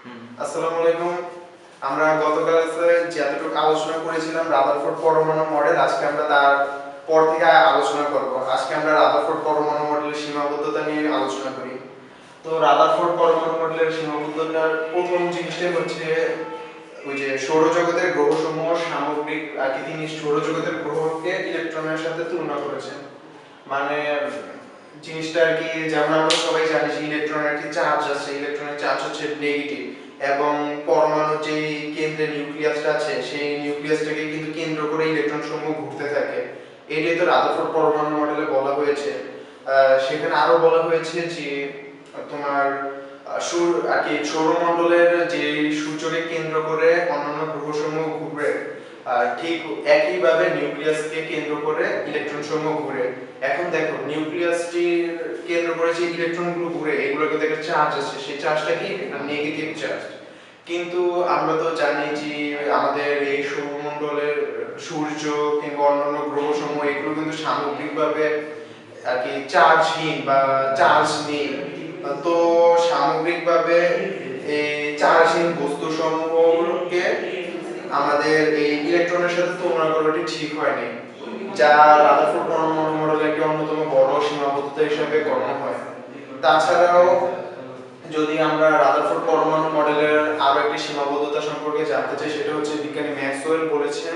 আসসালামু আলাইকুম। আমরা গতকাল যতটুকু আলোচনা করেছিলাম রাদারফোর্ড পরমাণু মডেল, আজকে আমরা তার পর থেকে আলোচনা করব। আজকে আমরা রাদারফোর্ড পরমাণু মডেলের সীমাবদ্ধতা নিয়ে আলোচনা করি। তো রাদারফোর্ড পরমাণু মডেলের সীমাবদ্ধতার প্রথম জিনিসটাই হচ্ছে ওই যে সৌরজগতের গ্রহসমূহ সামগ্রিক আর কি তিনি সৌরজগতের গ্রহকে ইলেকট্রনের সাথে তুলনা করেছেন মানে জিনিসটা আর কি যেমন আমরা সবাই জানি যে ইলেকট্রনের একটি চার্জ আছে ইলেকট্রনের চার্জ হচ্ছে নেগেটিভ এবং পরমাণু যে কেন্দ্রে নিউক্লিয়াসটা আছে সেই নিউক্লিয়াসটাকে কিন্তু কেন্দ্র করে ইলেকট্রন সমূহ ঘুরতে থাকে। এটাই তো রাদারফোর্ড পরমাণু মডেলে বলা হয়েছে। সেখানে আরও বলা হয়েছে যে তোমার আহ, সূর আর কি সৌরমণ্ডলের যে সূর্যকে কেন্দ্র করে অন্যান্য গ্রহসমূহ ঘুরে আর ঠিক একইভাবে নিউক্লিয়াসকে কেন্দ্র করে ইলেকট্রন সমূহ ঘুরে। এখন দেখো নিউক্লিয়াসটির কেন্দ্র করে যে ইলেকট্রনগুলো ঘুরে এগুলো কিন্তু একটা চার্জ আছে সেই চার্জটা কি? নেগেটিভ চার্জ কিন্তু আমরা তো জানি যে আমাদের এই সৌরমণ্ডলের সূর্য কিংবা অন্যান্য গ্রহসমূহ, এগুলো কিন্তু সামগ্রিকভাবে আর কি চার্জহীন বা চার্জ নেই তো সামগ্রিকভাবে এই চার্জহীন বস্তু সমূহকে আমাদের এই ইলেকট্রনের সাথে তুলনা করাটি ঠিক হয়নি, যা রাদারফোর্ড পরমাণু মডেলের একটি অন্যতম বড় সীমাবদ্ধতা হিসেবে গণ্য হয়। তাছাড়াও, যদি আমরা রাদারফোর্ড পরমাণু মডেলের আরও একটি সীমাবদ্ধতা সম্পর্কে জানতে চাই, সেটা হচ্ছে বিজ্ঞানী ম্যাক্সওয়েল বলেছেন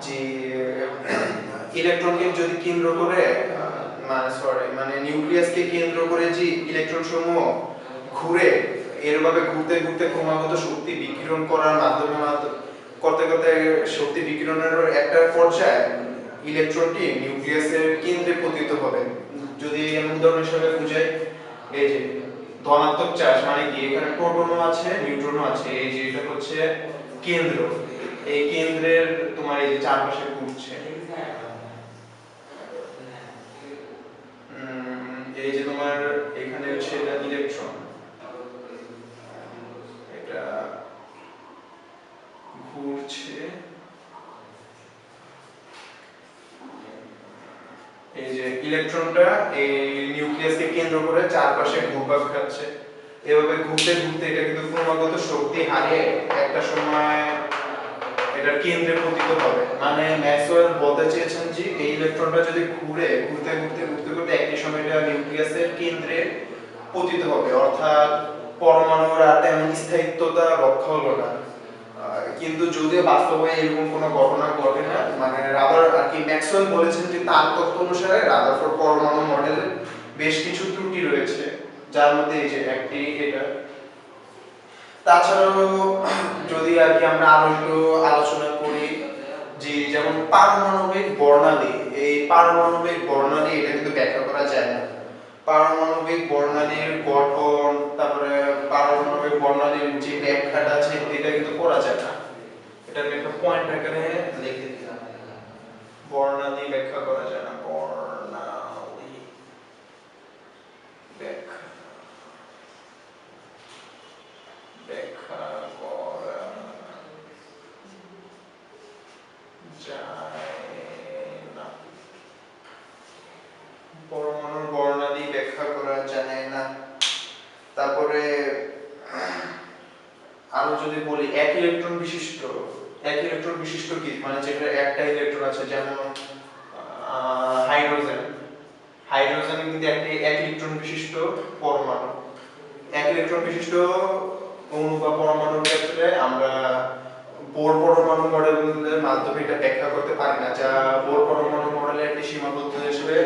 যে ইলেকট্রনকে যদি কেন্দ্র করে মানে সরি মানে নিউক্লিয়াসকে কেন্দ্র করে যে ইলেকট্রন সমূহ ঘুরে, এরভাবে ঘুরতে ঘুরতে ক্রমাগত শক্তি বিকিরণ করার মাধ্যমে মাধ্য- করতে করতে শক্তি বিকিরণের একটা পর্যায়ে ইলেকট্রনটি নিউক্লিয়াসের কেন্দ্রে পতিত হবে। যদি এমন উদাহরণ হিসেবে বুঝাই এই যে ধনাত্মক চার্জ মানে কি? এখানে প্রোটনও আছে নিউট্রনও আছে, এই যে এটা হচ্ছে কেন্দ্র। এই কেন্দ্রের তোমার এই যে চারপাশে ঘুরছে। এই যে তোমার এখানে হচ্ছে এটা ইলেকট্রন এটা ঘুরছে এই যে ইলেকট্রনটা এই নিউক্লিয়াসকে কেন্দ্র করে চারপাশে ঘুরপাক খাচ্ছে। এভাবে ঘুরতে ঘুরতে এটা কিন্তু ক্রমাগত শক্তি হারিয়ে একটা সময় এটার কেন্দ্রে পতিত হবে। মানে ম্যাক্সওয়েল বলতে চেয়েছেন যে এই ইলেকট্রনটা যদি ঘুরে, ঘুরতে ঘুরতে ঘুরতে ঘুরতে একটি সময় এটা নিউক্লিয়াসের কেন্দ্রে পতিত হবে। অর্থাৎ পরমাণুর আর তেমন স্থায়িত্বতা রক্ষা হলো না। কিন্তু যদিও বাস্তবে এরকম কোনো ঘটনা ঘটে না মানে রাদার আর কি ম্যাক্সওয়েল বলেছেন যে তার তথ্য অনুসারে রাদারফোর্ড পরমাণু মডেলের বেশ কিছু ত্রুটি রয়েছে, যার মধ্যে এই যে একটি এটা। তাছাড়াও যদি আর কি আমরা আরও একটু আলোচনা করি, যে যেমন পারমাণবিক বর্ণালী, এই পারমাণবিক বর্ণালী এটা কিন্তু ব্যাখ্যা করা যায় না। পারমাণবিক বর্ণালীর গঠন, তারপরে পারমাণবিক বর্ণালীর যে ব্যাখ্যাটা আছে, এটা কিন্তু করা যায় না। এটা আমি একটা পয়েন্ট আকারে লিখে দিলাম বর্ণালী ব্যাখ্যা করা যায় না বর্ণালী ব্যাখ্যা ব্যাখ্যা করা যায় না পরমাণুর বর্ণালী ব্যাখ্যা করা যায় না তারপরে আরও যদি বলি এক ইলেকট্রন বিশিষ্ট এক ইলেকট্রন বিশিষ্ট কি? মানে যেটা একটা ইলেকট্রন আছে, যেমন হাইড্রোজেন হাইড্রোজেন কিন্তু একটি, এক ইলেকট্রন বিশিষ্ট পরমাণু। এক ইলেকট্রন বিশিষ্ট অণু বা পরমাণুর ক্ষেত্রে আমরা বোর পরমাণু মডেলের মাধ্যমে এটা ব্যাখ্যা করতে পারি না, যা বোর পরমাণু মডেলের একটি সীমাবদ্ধ হিসেবে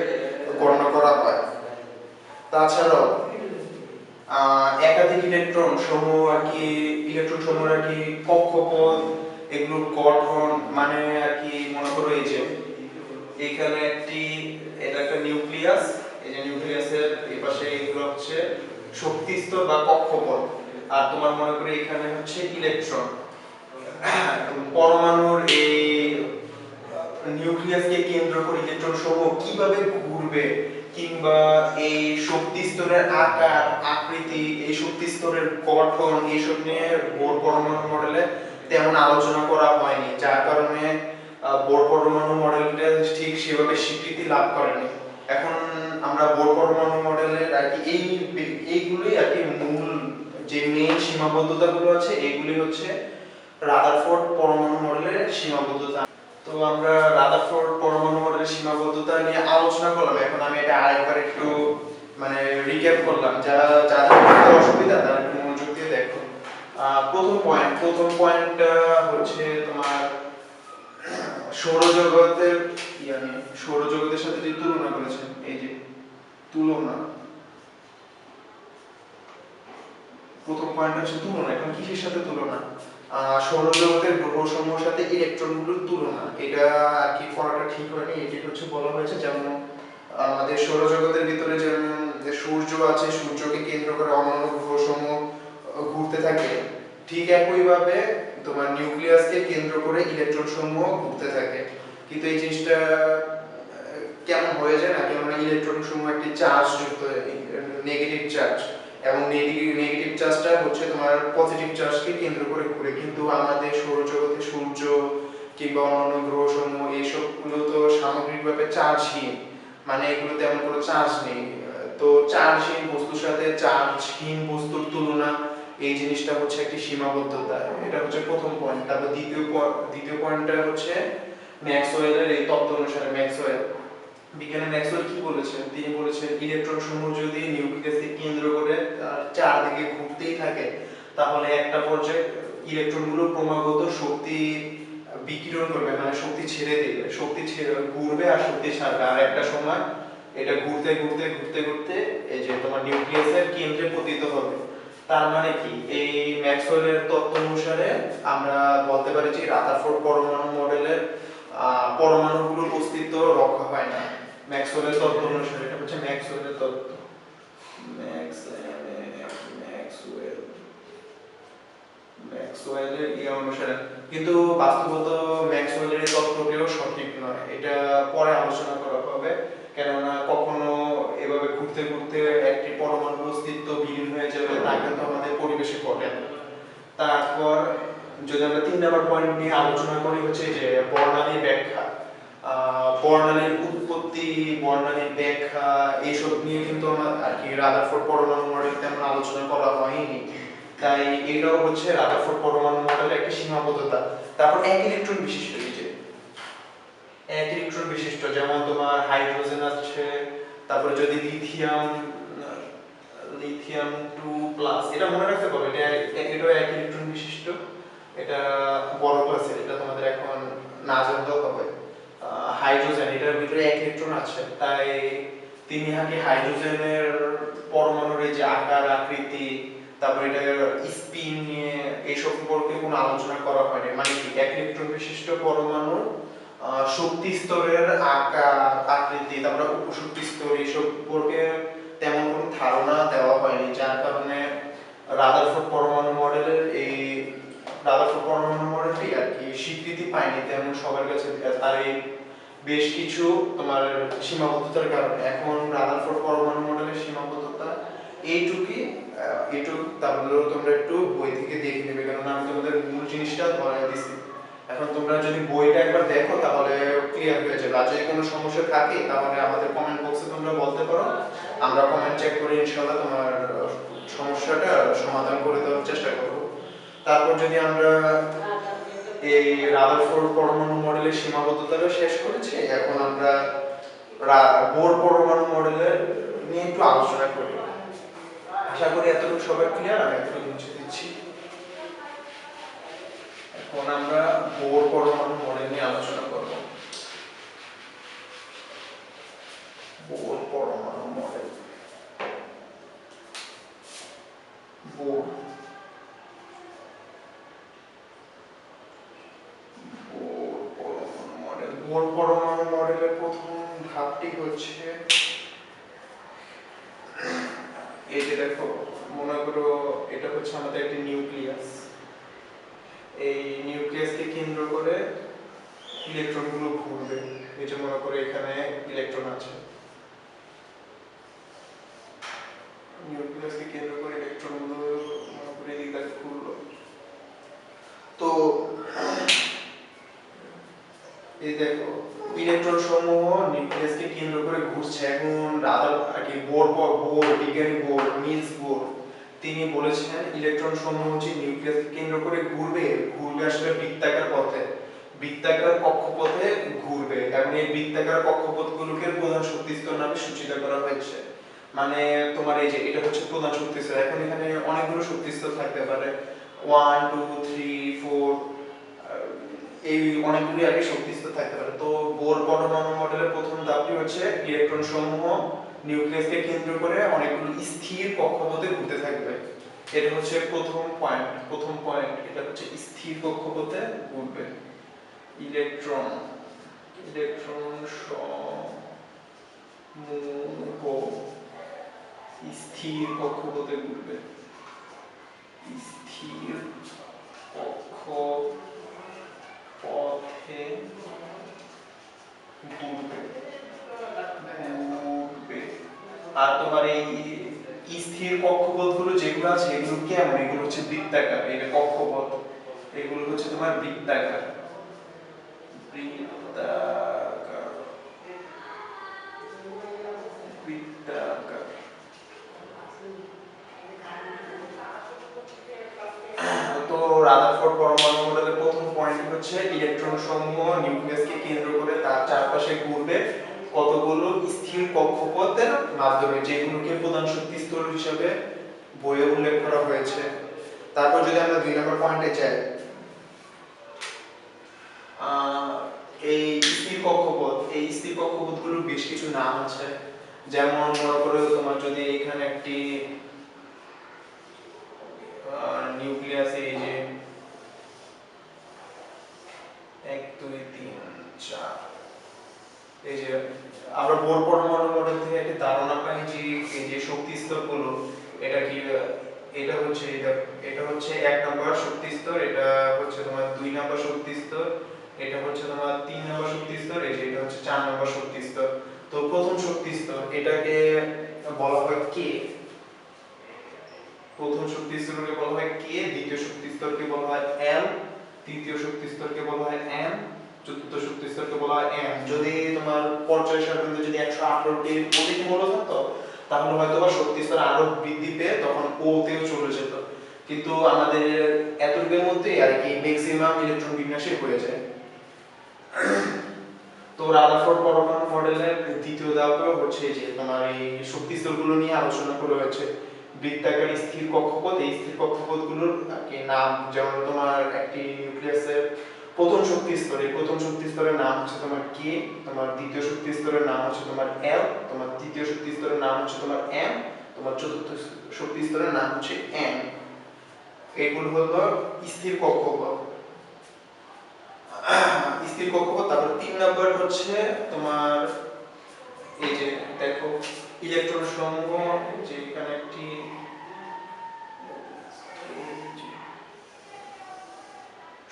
গণ্য করা হয়। তাছাড়াও একাধিক ইলেকট্রন সমূহ আর কি ইলেকট্রন সমূহ আর কি কক্ষপথ এগুলোর গঠন মানে আর কি মনে করো এই যে, এখানে একটি, এটা একটা নিউক্লিয়াস, এই যে নিউক্লিয়াসের এই পাশে এগুলো হচ্ছে শক্তি স্তর বা কক্ষপথ। আর তোমার মনে করো এখানে হচ্ছে ইলেকট্রন। পরমাণুর এই নিউক্লিয়াসকে কেন্দ্র করে ইলেকট্রন সমূহ কীভাবে ঘুরবে, কিংবা এই শক্তি স্তরের আকার, আকৃতি, এই শক্তি স্তরের গঠন, এইসব নিয়ে বোর পরমাণু মডেলে তেমন আলোচনা করা হয়নি, যার কারণে বোর পরমাণু মডেলটা ঠিক সেভাবে স্বীকৃতি লাভ করেনি। এখন আমরা বোর পরমাণু মডেলের আর কি এই এইগুলোই আর কি মূল যে মেইন সীমাবদ্ধতাগুলো আছে এইগুলি হচ্ছে রাদারফোর্ড পরমাণু মডেলের সীমাবদ্ধতা। তো আমরা রাদারফোর্ড পরমাণু মডেলের সীমাবদ্ধতা নিয়ে আলোচনা করলাম। এখন আমি এটা আরেকবার একটু মানে রিক্যাপ করলাম। যারা, যাদের অসুবিধা, তারা একটু মনোযোগ দিয়ে দেখো আহ, প্রথম পয়েন্ট প্রথম পয়েন্ট হচ্ছে তোমার সৌরজগতের ইয়া নিয়ে সৌরজগতের সাথে যে তুলনা করেছেন এই যে তুলনা। প্রথম পয়েন্ট হচ্ছে তুলনা এখন কিসের সাথে তুলনা? সৌরজগতের গ্রহসমূহের সাথে ইলেকট্রনগুলোর তুলনা। এটা আর কি করাটা ঠিক হয়নি এটি হচ্ছে বলা হয়েছে যেমন আমাদের সৌরজগতের ভিতরে যেমন সূর্য আছে সূর্যকে কেন্দ্র করে অন্যান্য গ্রহসমূহ আহ, ঘুরতে থাকে, ঠিক একইভাবে তোমার নিউক্লিয়াসকে কেন্দ্র করে ইলেকট্রন সমূহ ঘুরতে থাকে। কিন্তু এই জিনিসটা কেমন হয়ে যায় না? কেমন ইলেকট্রন সমূহ একটি চার্জ যুক্ত নেগেটিভ চার্জ এবং নেগেটিভ নেগেটিভ চার্জটা হচ্ছে তোমার পজিটিভ চার্জকে কেন্দ্র করে ঘুরে। কিন্তু আমাদের সৌরজগতে সূর্য কিংবা অন্যান্য গ্রহসমূহ, এইসবগুলো তো সামগ্রিকভাবে চার্জহীন মানে এগুলো তেমন কোনো চার্জ নেই। তো চার্জহীন বস্তুর সাথে চার্জহীন বস্তুর তুলনা এই জিনিসটা হচ্ছে একটি সীমাবদ্ধতা। এটা হচ্ছে প্রথম পয়েন্ট তারপর দ্বিতীয় দ্বিতীয় পয়েন্টটা হচ্ছে ম্যাক্সওয়েলের এই তত্ত্ব অনুসারে ম্যাক্সওয়েল। বিজ্ঞানী ম্যাক্সওয়েল কি বলেছেন? তিনি বলেছেন, ইলেকট্রন সমূহ যদি নিউক্লিয়াসকে কেন্দ্র করে চারদিকে ঘুরতেই থাকে, তাহলে একটা পর্যায়ে ইলেকট্রনগুলো ক্রমাগত শক্তি বিকিরণ করবে মানে শক্তি ছেড়ে দেবে। শক্তি ছেড়ে, ঘুরবে আর শক্তি ছাড়বে। আর একটা সময় এটা ঘুরতে ঘুরতে ঘুরতে ঘুরতে এই যে তোমার নিউক্লিয়াসের কেন্দ্রে পতিত হবে। তার মানে কি? এই ম্যাক্সওয়েলের তত্ত্ব অনুসারে আমরা বলতে পারি যে রাদারফোর্ড পরমাণু মডেলের পরমাণুগুলোর অস্তিত্ব রক্ষা হয় না। ম্যাক্সওয়েলের তত্ত্ব অনুসারে এটা হচ্ছে ম্যাক্সওয়েলের তত্ত্ব। ম্যাক্সওয়েল, ম্যাক্সওয়েলের ইয়ে অনুসারে। কিন্তু বাস্তবত ম্যাক্সওয়েলের তত্ত্বটিও সঠিক নয়। এটা পরে আলোচনা করা হবে কেননা কখনো ঘুরতে ঘুরতে একটি পরমাণু অস্তিত্ব বিলীন হয়ে যাবে তা কিন্তু আমাদের পরিবেশে ঘটে তারপর যদি আমরা তিন নম্বর পয়েন্ট নিয়ে আলোচনা করি হচ্ছে যে বর্ণালী ব্যাখ্যা। বর্ণালীর উৎপত্তি বর্ণালীর ব্যাখ্যা এইসব নিয়ে কিন্তু আমার আর কি রাদারফোর্ড পরমাণু মডেল তেমন আলোচনা করা হয়নি। তাই এটাও হচ্ছে রাদারফোর্ড পরমাণু মডেলের একটা সীমাবদ্ধতা। তারপর এক ইলেকট্রন বিশিষ্ট এই যে। এক ইলেকট্রন বিশিষ্ট যেমন তোমার হাইড্রোজেন আছে তারপরে যদি লিথিয়াম লিথিয়াম টু প্লাস এটা মনে রাখতে পারো, এটা এটাও এক ইলেকট্রন বিশিষ্ট, এটা বড় ক্লাসের এটা তোমাদের এখন না জানতেও হবে। হাইড্রোজেন এটার ভিতরে এক ইলেকট্রন আছে, তাই তিনি হাকে হাইড্রোজেনের পরমাণুর যে আকার, আকৃতি, তারপর এটার স্পিন নিয়ে এই সম্পর্কে কোনো আলোচনা করা হয়নি। মানে কি, এক ইলেকট্রন বিশিষ্ট পরমাণু শক্তি স্তরের আকার, আকৃতি, তারপরে উপশক্তি স্তর এই সম্পর্কে তেমন কোনো ধারণা দেওয়া হয়নি, যার কারণে রাদারফোর্ড পরমাণু মডেলের এই রাদারফোর্ড পরমাণু মডেলটি আর কি স্বীকৃতি পায়নি তেমন সবার কাছে তার এই বেশ কিছু তোমার সীমাবদ্ধতার কারণে। এখন রাদারফোর্ড পরমাণু মডেলের সীমাবদ্ধতা এইটুকুই এইটুকু তারপরে তোমরা একটু বই থেকে দেখে নেবে কারণ আমি তোমাদের মূল জিনিসটা ধরে দিছি। এখন তোমরা যদি বইটা একবার দেখো, তাহলে ক্লিয়ার হয়ে যাবে। আর যদি কোনো সমস্যা থাকে, তাহলে আমাদের কমেন্ট বক্সে তোমরা বলতে পারো। আমরা কমেন্ট চেক করে ইনশাআল্লাহ তোমার সমস্যাটা সমাধান করে দেওয়ার চেষ্টা করব। তারপর যদি আমরা এই রাদারফোর্ড পরমাণু মডেলের সীমাবদ্ধতাটা শেষ করেছি, এখন আমরা বোর পরমাণু মডেলের নিয়ে একটু আলোচনা করি। আশা করি এতটুকু সবাই ক্লিয়ার আমি এতটুকু দিচ্ছি। এখন আমরা বোর পরমাণু মডেল নিয়ে আলোচনা করব। বোর পরমাণু মডেল। বোর বোর পরমাণু মডেলের প্রথম ধাপটি হচ্ছে, এই যে দেখো, মনে করো এটা হচ্ছে আমাদের একটি নিউক্লিয়াস। এই নিউক্লিয়াসকে কেন্দ্র করে ইলেকট্রনগুলো ঘুরবে। যে মনে করে এখানে ইলেকট্রন আছে। নিউক্লিয়াসকে কেন্দ্র করে ইলেকট্রনগুলো মনে করে এদিক ঘুরলো। তো, এই দেখো ইলেকট্রন সমূহ নিউক্লিয়াসকে কেন্দ্র করে ঘুরছে। এখন রাদার, আর কি, বোর বোর, বিজ্ঞানী বোর নিলস বোর তিনি বলেছেন ইলেকট্রন সমূহ হচ্ছে নিউক্লিয়াস কেন্দ্র করে ঘুরবে ঘুরবে আসলে বৃত্তাকার পথে। বৃত্তাকার কক্ষপথে ঘুরবে। এবং এই বৃত্তাকার কক্ষপথগুলোকে প্রধান শক্তি স্তর নামে সূচিত করা হয়েছে। মানে তোমার এই যে, এটা হচ্ছে প্রধান শক্তি স্তর এখন এখানে অনেকগুলো শক্তি স্তর থাকতে পারে। ওয়ান টু থ্রি ফোর এই অনেকগুলি আগে শক্তি স্তর থাকতে পারে। তো বোর পরমাণু মডেলের প্রথম ধাপটি হচ্ছে ইলেকট্রন সমূহ নিউক্লিয়াসকে কেন্দ্র করে অনেকগুলো স্থির কক্ষপথে ঘুরতে থাকবে। এটা হচ্ছে প্রথম পয়েন্ট প্রথম পয়েন্ট এটা হচ্ছে স্থির কক্ষপথে ঘুরবে। ইলেকট্রন ইলেকট্রন সমূহ স্থির কক্ষপথে ঘুরবে। স্থির কক্ষপথে ঘুরবে ঘুরবে এই স্থির কক্ষপথগুলো যেগুলো আছে, এগুলো কেমন? এগুলো হচ্ছে বৃত্তাকার যে কক্ষপথ, এগুলো হচ্ছে তোমার বৃত্তাকার। তো রাদারফোর্ড পরমাণু মডেলের প্রথম পয়েন্ট হচ্ছে ইলেকট্রন সমূহ নিউক্লিয়াসকে কেন্দ্র করে তার চারপাশে ঘুরবে কতগুলো স্থির কক্ষপথের মাধ্যমে যেগুলোকে প্রধান শক্তি স্তর হিসেবে বইয়ে উল্লেখ করা হয়েছে। তারপর যদি আমরা দুই নম্বর পয়েন্টে যাই এই স্থির কক্ষপথ, এই স্থির কক্ষপথগুলোর বেশ কিছু নাম আছে। যেমন মনে করো তোমার যদি এখানে একটি নিউক্লিয়াস, এই যে এক, দুই, তিন, চার, এই যে আমরা বোর পরমাণু মডেল থেকে একটা ধারণা পাই যে এই যে শক্তি স্তরগুলো এটা কি, এটা হচ্ছে, এটা এটা হচ্ছে এক নম্বর শক্তি স্তর, এটা হচ্ছে তোমার দুই নম্বর শক্তি স্তর, এটা হচ্ছে তোমার তিন নম্বর শক্তি স্তর, এই যে এটা হচ্ছে চার নম্বর শক্তি স্তর। তো প্রথম শক্তি স্তর, এটাকে বলা হয় কে? প্রথম শক্তি স্তরকে বলা হয় কে, দ্বিতীয় শক্তি স্তরকে বলা হয় এল, তৃতীয় শক্তি স্তরকে বলা হয় এম চতুর্থ শক্তি স্তরকে বলা হয় এম যদি তোমার পর্যায় সারণীতে যদি একশো আঠারোটির অধিক মূল্য থাকতো, তাহলে হয়তো বা শক্তি স্তর আরও বৃদ্ধি পেয়ে তখন ও তেও চলে যেত। কিন্তু আমাদের এতটুকুর মধ্যে আর কি ম্যাক্সিমাম ইলেকট্রন বিন্যাসে হয়ে যায়। তো রাদারফোর্ড পরমাণু মডেলের দ্বিতীয় ধাপে হচ্ছে যে তোমার এই শক্তি স্তরগুলো নিয়ে আলোচনা করা হয়েছে বৃত্তাকার স্থির কক্ষপথ, এই স্থির কক্ষপথগুলোর নাম, যেমন তোমার একটি নিউক্লিয়াসের প্রথম শক্তি স্তর, প্রথম শক্তি স্তরের নাম হচ্ছে তোমার কে তোমার দ্বিতীয় শক্তি স্তরের নাম হচ্ছে তোমার এল তোমার তৃতীয় শক্তি স্তরের নাম হচ্ছে তোমার এম তোমার চতুর্থ শক্তি স্তরের নাম হচ্ছে এন এগুলো হলো স্থির কক্ষপথ। স্থির কক্ষপথ, তারপর তিন নম্বর হচ্ছে তোমার এই যে দেখো, ইলেকট্রন সমূহ যে এখানে একটি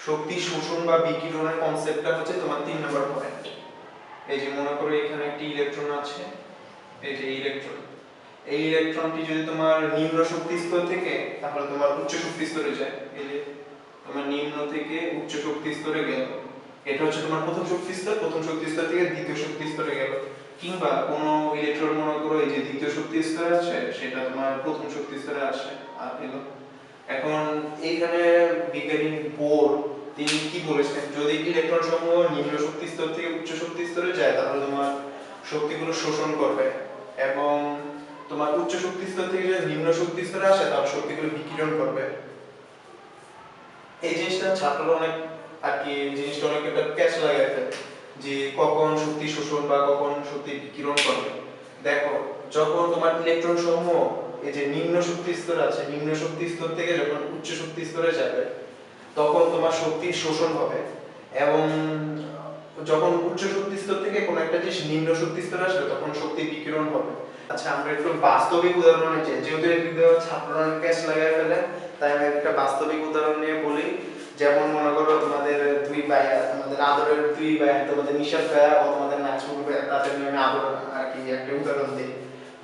শক্তি, শোষণ বা বিকিরণের কনসেপ্টটা হচ্ছে তোমার তিন নম্বর পয়েন্ট এই যে মনে করো এখানে একটি ইলেকট্রন আছে, এই যে ইলেকট্রন এই ইলেকট্রনটি যদি তোমার নিম্ন শক্তি স্তর থেকে, তাহলে তোমার উচ্চ শক্তি স্তরে যায়। এই যে তোমার নিম্ন থেকে উচ্চ শক্তি স্তরে গেল। এটা হচ্ছে তোমার প্রথম শক্তি স্তর, প্রথম শক্তি স্তর থেকে দ্বিতীয় শক্তি স্তরে গেল। কিংবা কোনো ইলেকট্রন মনে করো এই যে দ্বিতীয় শক্তি স্তরে আছে, সেটা তোমার প্রথম শক্তি স্তরে আসে, আর এখন এইখানে বিজ্ঞানী বোর তিনি কি বলেছেন? যদি ইলেকট্রন সমূহ নিম্ন শক্তি স্তর থেকে উচ্চ শক্তি স্তরে যায়, তাহলে তোমার শক্তিগুলো শোষণ করবে এবং তোমার উচ্চ শক্তি স্তর থেকে যদি নিম্ন শক্তি স্তরে আসে, তাহলে শক্তিগুলো বিকিরণ করবে। এই জিনিসটা ছাত্ররা অনেক, আর কি জিনিসটা অনেক একটা ক্যাচ লাগাই ফেলে যে কখন শক্তি শোষণ বা কখন শক্তি বিকিরণ করবে। দেখো, যখন তোমার ইলেকট্রন সমূহ, এই যে নিম্ন শক্তি স্তর আছে, নিম্ন শক্তি স্তর থেকে যখন উচ্চ শক্তি স্তরে যাবে তখন তোমার শক্তি শোষণ হবে। এবং যখন উচ্চ শক্তি স্তর থেকে কোনো একটা জিনিস নিম্ন শক্তি স্তরে আসবে, তখন শক্তি বিকিরণ হবে। আচ্ছা আমরা একটু বাস্তবিক উদাহরণে যাই যেহেতু এগুলো ছাত্ররা ক্যাচ লাগাই ফেলে, তাই আমি একটা বাস্তবিক উদাহরণ নিয়ে বলি। যেমন মনে করো তোমাদের দুই ভাইয়া তোমাদের আদরের দুই ভাইয়া তোমাদের নিশাদ ভাইয়া ও তোমাদের নাজমুল ভাইয়া তাদের নিয়ে আমি আদর আর কি একটা উদাহরণ দিই।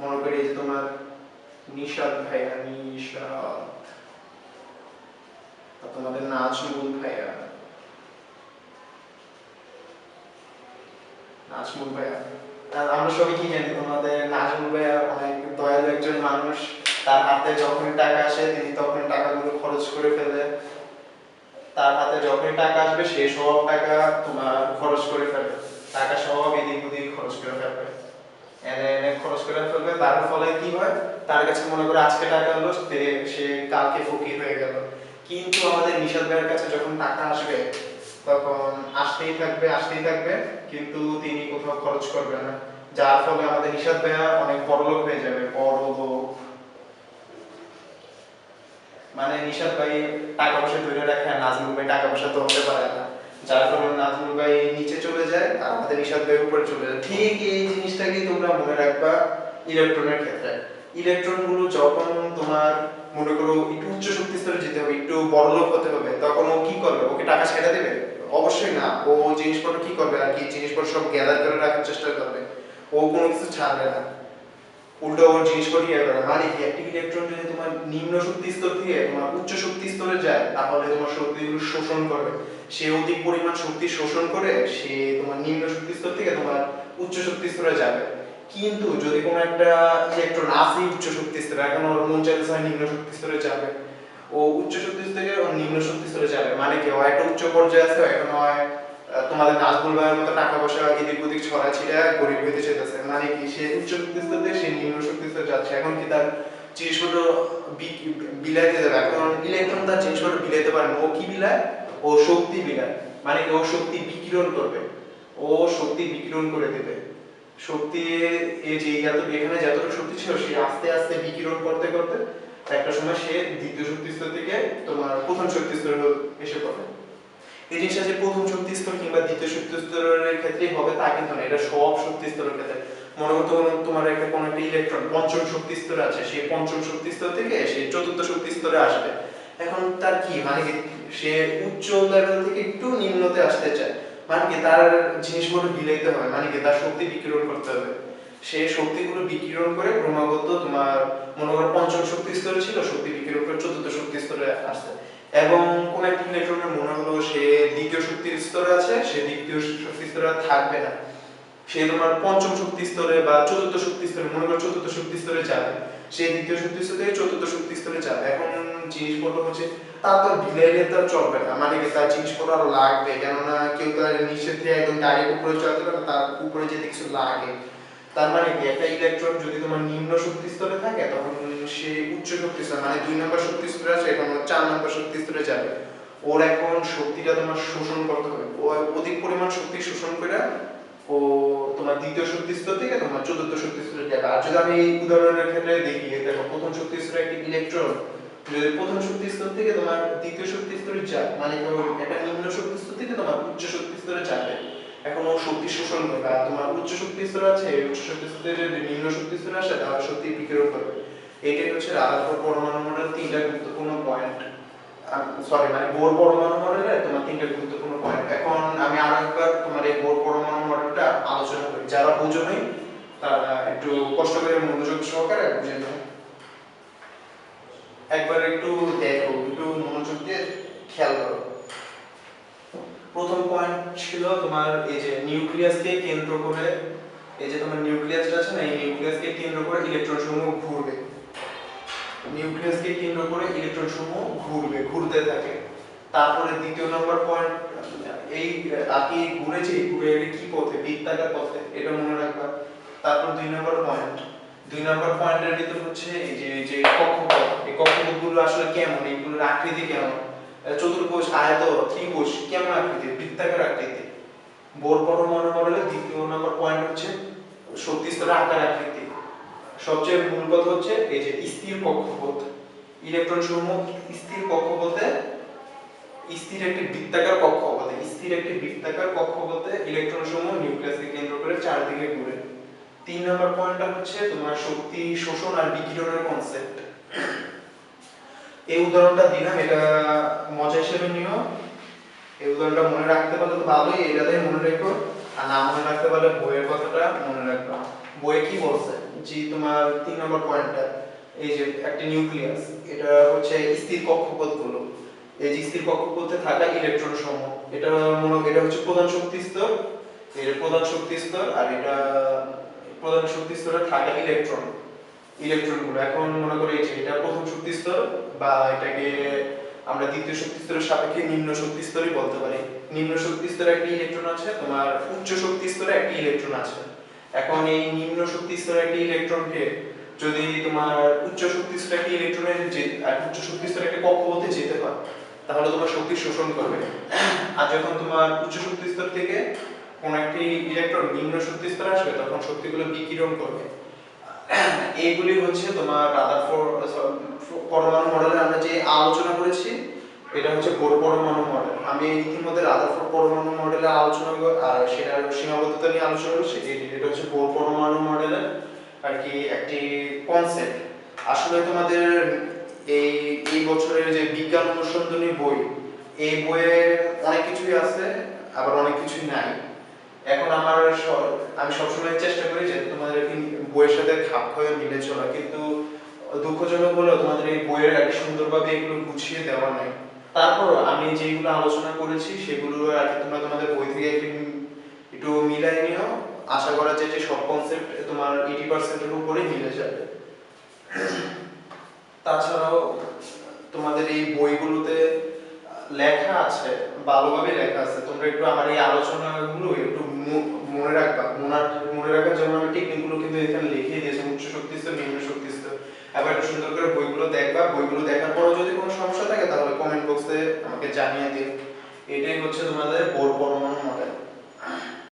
মনে করি যে তোমার নিশাদ ভাইয়া নিশাদ তোমাদের নাজমুল ভাইয়া ভাইয়া আমরা জানি ভাইয়া অনেক দয়ালু একজন মানুষ, তার হাতে যখনই টাকা আসে, তিনি তখন টাকাগুলো খরচ করে ফেলে। তার হাতে যখনই টাকা আসবে, সে সব টাকা তোমার খরচ করে ফেলবে টাকা সব এদিক ওদিক খরচ করে ফেলবে। এনে এনে খরচ করে ফেলবে। তার ফলে কি হয়? তার কাছে মনে করে আজকে টাকা হলো সে কালকে ফকির হয়ে গেল। কিন্তু আমাদের নিষাদ ভাইয়ের কাছে যখন টাকা আসবে, তখন আসতেই থাকবে আসতেই থাকবে, কিন্তু তিনি কোথাও খরচ করবে না। যার ফলে আমাদের নিষাদ ভাইয়া অনেক বড় লোক হয়ে যাবে, বড় মানে নিষাদ ভাই টাকা পয়সা ধরে রাখে নাজমুল ভাই টাকা পয়সা তো হতে পারে না। যার ফলে নাজমুল ভাই নিচে চলে যায়, আর আমাদের নিশাদ ভাই উপরে চলে যায়। ঠিক এই জিনিসটাকেই তোমরা মনে রাখবা ইলেকট্রনের ক্ষেত্রে। ইলেকট্রনগুলো যখন তোমার মনে করো একটু উচ্চ শক্তি স্তরে যেতে হবে, একটু বড় লোক হতে হবে তখন ও কি করবে? ওকে টাকা ছেড়ে দেবে? অবশ্যই না। ও জিনিসপত্র কি করবে আর কি? জিনিসপত্র সব গ্যাদার করে রাখার চেষ্টা করবে। ও কোনো কিছু ছাড়বে না। উল্টো ওর জিনিসপত্র ইয়ে করে। মানে কি? একটা ইলেকট্রন যদি তোমার নিম্ন শক্তি স্তর থেকে তোমার উচ্চ শক্তি স্তরে যায়, তাহলে তোমার শক্তিগুলো শোষণ করবে। সে অধিক পরিমাণ শক্তি শোষণ করে সে তোমার নিম্ন শক্তি স্তর থেকে তোমার উচ্চ শক্তি স্তরে যাবে। কিন্তু যদি কোনো একটা ইলেকট্রন আসে উচ্চ শক্তি স্তরে, এখন ওর মন হয় নিম্ন শক্তি স্তরে যাবে। ও উচ্চ শক্তি থেকে নিম্ন শক্তি স্তরে যাবে। মানে কি ও একটা উচ্চ পর্যায়ে আছে এখন হয় তোমাদের নাজমুল ভাইয়ের মতো টাকা পয়সা এদিক ওদিক ছড়া ছিটা গরিব হইতে চাইতেছে। মানে কি, সে উচ্চ শক্তি স্তর থেকে সে নিম্ন শক্তি স্তরে যাচ্ছে। এখন কি তার জিনিসপত্র বিলাইতে যাবে? এখন ইলেকট্রন তার জিনিসপত্র বিলাইতে পারে ও কি বিলায়? ও শক্তি বিলায়। মানে কি, ও শক্তি বিকিরণ করবে। ও শক্তি বিকিরণ করে দেবে। শক্তি, এই যে এখানে যতটুকু শক্তি ছিল, সে আস্তে আস্তে বিকিরণ করতে করতে একটা সময় সে দ্বিতীয় শক্তি স্তর থেকে তোমার প্রথম শক্তি স্তরে এসে পড়ে। এই জিনিসটা যে প্রথম শক্তি স্তর কিংবা দ্বিতীয় শক্তি স্তরের ক্ষেত্রে হবে তা কিন্তু না, এটা সব শক্তি স্তরের ক্ষেত্রে। মনে কোনো তোমার একটা কোনো একটা ইলেকট্রন পঞ্চম শক্তি স্তরে আছে, সেই পঞ্চম শক্তি স্তর থেকে সে চতুর্থ শক্তি স্তরে আসবে। এখন তার কি? মানে সে উচ্চ লেভেল থেকে একটু নিম্নতে আসতে চায়। মানে কি তার জিনিসগুলো বিলাইতে হবে মানে কি তার শক্তি বিকিরণ করতে হবে। সে শক্তিগুলো বিকিরণ করে ক্রমাগত তোমার মনে করো পঞ্চম শক্তি স্তরে ছিল, শক্তি বিকিরণ করে চতুর্থ শক্তি স্তরে আসছে। এবং কোন একটা ইলেকট্রনের মনে হলো সে দ্বিতীয় শক্তির স্তরে আছে, সে দ্বিতীয় শক্তি স্তরে থাকবে না। সে তোমার পঞ্চম শক্তি স্তরে বা চতুর্থ শক্তি স্তরে, মনে করো চতুর্থ শক্তি স্তরে যাবে। সে দ্বিতীয় শক্তি স্তর চতুর্থ শক্তি স্তরে যাবে। এখন জিনিসপত্র হচ্ছে তার তো বিলাইলে তার চলবে না। মানে কি তার জিনিসপত্র আরও লাগবে? কেননা কেউ তার নিচে একদম উপরে চলতে পারে তার উপরে কিছু লাগে। তার মানে কি? একটা ইলেকট্রন যদি তোমার নিম্ন শক্তি স্তরে থাকে, তখন সে উচ্চ শক্তি স্তর মানে দুই নম্বর শক্তি স্তরে আছে, এখন চার নম্বর শক্তি স্তরে যাবে। ওর এখন শক্তিটা তোমার শোষণ করতে হবে। ও অধিক পরিমাণ শক্তি শোষণ করে ও তোমার দ্বিতীয় শক্তি স্তর থেকে তোমার চতুর্থ শক্তি স্তরে যাবে। আর যদি আমি এই উদাহরণের ক্ষেত্রে দেখি, দেখো প্রথম শক্তি স্তরে একটি ইলেকট্রন প্রথম শক্তি স্তর থেকে তোমার দ্বিতীয় শক্তি স্তরে যায় মানে একটা নিম্ন শক্তি স্তর থেকে তোমার উচ্চ শক্তি স্তরে যাবে। এখন ও শক্তি শোষণ আর তোমার উচ্চ শক্তি স্তর আছে উচ্চ শক্তি স্তরে যদি নিম্ন শক্তি স্তরে আসে, তাহলে শক্তি এটাই হচ্ছে রাদারফোর্ড পরমাণু মডেল তিনটা গুরুত্বপূর্ণ পয়েন্ট সরি মানে বোর পরমাণু মডেলে তোমার তিনটা গুরুত্বপূর্ণ পয়েন্ট এখন আমি আরও একবার তোমার এই বোর পরমাণু মডেলটা আলোচনা করি। যারা বুঝো নেই, তারা একটু কষ্ট করে মনোযোগ সহকারে বুঝে নেয় একবার একটু দেখো, একটু মনোযোগ দিয়ে খেয়াল করো। প্রথম পয়েন্ট ছিল তোমার এই যে নিউক্লিয়াসকে কেন্দ্র করে, এই যে তোমার নিউক্লিয়াসটা আছে না, এই নিউক্লিয়াসকে কেন্দ্র করে ইলেকট্রন সমূহ ঘুরবে। নিউক্লিয়াসকে কেন্দ্র করে ইলেকট্রন সমূহ ঘুরবে, ঘুরতে থাকে। তারপরে দ্বিতীয় নম্বর পয়েন্ট এই কি ঘুরেছে, ঘুরে কি পথে? বৃত্তাকার পথে, এটা মনে রাখবা। তারপর দুই নম্বর পয়েন্ট দুই নম্বর পয়েন্টের ভিতর হচ্ছে এই যে যে কক্ষপথ, এই কক্ষপথগুলো আসলে কেমন? এইগুলোর আকৃতি কেমন? চতুর্ভুজ, আয়ত, ত্রিভুজ কেমন আকৃতি? বৃত্তাকার আকৃতি। বোর পরমাণু মডেলের দ্বিতীয় নম্বর পয়েন্ট হচ্ছে শক্তি স্তরের আকার আকৃতি। সবচেয়ে মূল কথা হচ্ছে এই যে স্থির কক্ষপথ। ইলেকট্রন সমূহ স্থির কক্ষপথে স্থির একটি বৃত্তাকার কক্ষপথে, স্থির একটি বৃত্তাকার কক্ষপথে ইলেকট্রন সমূহ নিউক্লিয়াসকে কেন্দ্র করে চারদিকে ঘুরে। তিন নম্বর পয়েন্টটা হচ্ছে তোমার শক্তি শোষণ আর বিকিরণের কনসেপ্ট এই উদাহরণটা দিলাম এটা মজা হিসেবে নিও। এই উদাহরণটা মনে রাখতে পারলে তো ভালোই এটাতে মনে রেখো। আর না মনে রাখতে পারলে বইয়ের কথাটা মনে রাখবা বইয়ে কি বলছে? যে তোমার তিন নম্বর পয়েন্টটা এই যে একটা নিউক্লিয়াস এটা হচ্ছে স্থির কক্ষপথগুলো এই যে স্থির কক্ষপথে থাকা ইলেকট্রন সমূহ, এটা মনে এটা হচ্ছে প্রধান শক্তি স্তর এটা প্রধান শক্তি স্তর আর এটা প্রধান শক্তি স্তরে থাকা ইলেকট্রন ইলেকট্রনগুলো এখন মনে করি যে এটা প্রথম শক্তি স্তর বা এটাকে আমরা দ্বিতীয় শক্তি স্তরের সাপেক্ষে নিম্ন শক্তি স্তরই বলতে পারি। নিম্ন শক্তি স্তরে একটি ইলেকট্রন আছে, তোমার উচ্চ শক্তি স্তরে একটি ইলেকট্রন আছে। এখন এই নিম্ন শক্তি স্তরে একটি ইলেকট্রনকে যদি তোমার উচ্চ শক্তি স্তরে একটি ইলেকট্রনের উচ্চ শক্তি স্তরে একটা কক্ষপথে যেতে হয় তাহলে তোমার শক্তি শোষণ করবে। আর যখন তোমার উচ্চ শক্তি স্তর থেকে কোন একটি ইলেকট্রন নিম্ন শক্তি স্তরে আসবে, তখন শক্তিগুলো বিকিরণ করবে? এইগুলি হচ্ছে তোমার রাদারফোর্ড পরমাণু মডেলে আমরা যে আলোচনা করেছি, এটা হচ্ছে বোর পরমাণু মডেল আমি ইতিমধ্যে রাদারফোর্ড পরমাণু মডেলে আলোচনা আর সেটার সীমাবদ্ধতা নিয়ে আলোচনা করছি এটা হচ্ছে বোর পরমাণু মডেলের আর কি একটি কনসেপ্ট আসলে তোমাদের এই এই বছরের যে বিজ্ঞান অনুসন্ধানী বই, এই বইয়ে অনেক কিছুই আছে, আবার অনেক কিছুই নাই। এখন আমার আমি সবসময় চেষ্টা করি যে তোমাদের বইয়ের সাথে খাপ খাওয়া মিলে চলা কিন্তু দুঃখজনক হলো তোমাদের এই বইয়ের একটি সুন্দরভাবে এগুলো গুছিয়ে দেওয়া নাই। তারপর আমি যেগুলো আলোচনা করেছি, সেগুলো আর কি তোমরা তোমাদের বই থেকে একটু মিলাই নিও। আশা করা যায় যে সব কনসেপ্ট তোমার এইটি পার্সেন্টের উপরে মিলে যাবে। তাছাড়াও তোমাদের এই বইগুলোতে লেখা আছে ভালোভাবে লেখা আছে। তোমরা একটু আমার এই আলোচনাগুলো একটু মনে রাখবা, মনে রাখার জন্য আমি টেকনিকগুলো কিন্তু এখানে লিখে দিয়েছি, উচ্চ শক্তি স্তর নিম্ন শক্তি স্তর আবার একটু সুন্দর করে বইগুলো দেখবা, বইগুলো দেখার পরও যদি কোনো সমস্যা থাকে তাহলে কমেন্ট বক্সে আমাকে জানিয়ে দিও। এটাই হচ্ছে তোমাদের বোর পরমাণু মডেল।